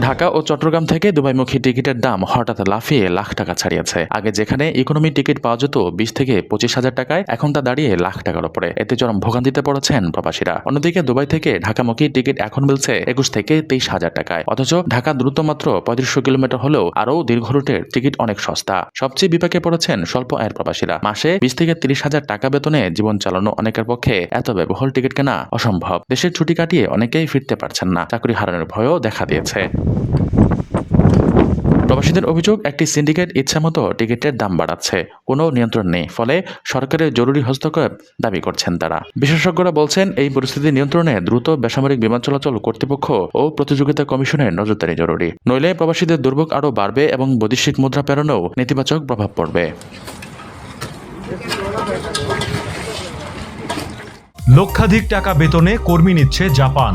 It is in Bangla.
ঢাকা ও চট্টগ্রাম থেকে দুবাইমুখী টিকিটের দাম হঠাৎ লাফিয়ে লাখ টাকা ছাড়িয়েছে। আগে যেখানে ইকোনমি টিকিট পাওয়া যেত, বিশ থেকে পঁচিশ হাজার টাকায়, এখন তা দাঁড়িয়ে লাখ টাকার উপরে। এতে চরম ভোগান্তিতে পড়েছেন প্রবাসীরা। অন্যদিকে দুবাই থেকে ঢাকামুখী টিকিট এখন মিলছে একুশ থেকে তেইশ হাজার টাকায়। অথচ ঢাকা দ্রুত মাত্র পঁয়ত্রিশশো কিলোমিটার হলেও আরও দীর্ঘ রুটের টিকিট অনেক সস্তা। সবচেয়ে বিপাকে পড়েছেন স্বল্প আয়ের প্রবাসীরা। মাসে বিশ থেকে তিরিশ হাজার টাকা বেতনে জীবন চালানো অনেকের পক্ষে এত ব্যয়বহুল টিকিট কেনা অসম্ভব। দেশের ছুটি কাটিয়ে অনেকেই ফিরতে পারছেন না। চাকরি হারানোর ভয়ও দেখা দিয়েছে। প্রবাসীদের অভিযোগ, একটি সিন্ডিকেট ইচ্ছামতো টিকিটের দাম বাড়াচ্ছে। কোনো নিয়ন্ত্রণ নেই, ফলে সরকারের জরুরি হস্তক্ষেপ দাবি করছেন তারা। বিশেষজ্ঞরা বলছেন, এই পরিস্থিতি নিয়ন্ত্রণে দ্রুত বেসামরিক বিমান চলাচল কর্তৃপক্ষ ও প্রতিযোগিতা কমিশনের নজরদারি জরুরি। নইলে প্রবাসীদের দুর্ভোগ আরও বাড়বে এবং বৈদেশিক মুদ্রা প্রেরণেও নেতিবাচক প্রভাব পড়বে। লক্ষাধিক টাকা বেতনে কর্মী নিচ্ছে জাপান।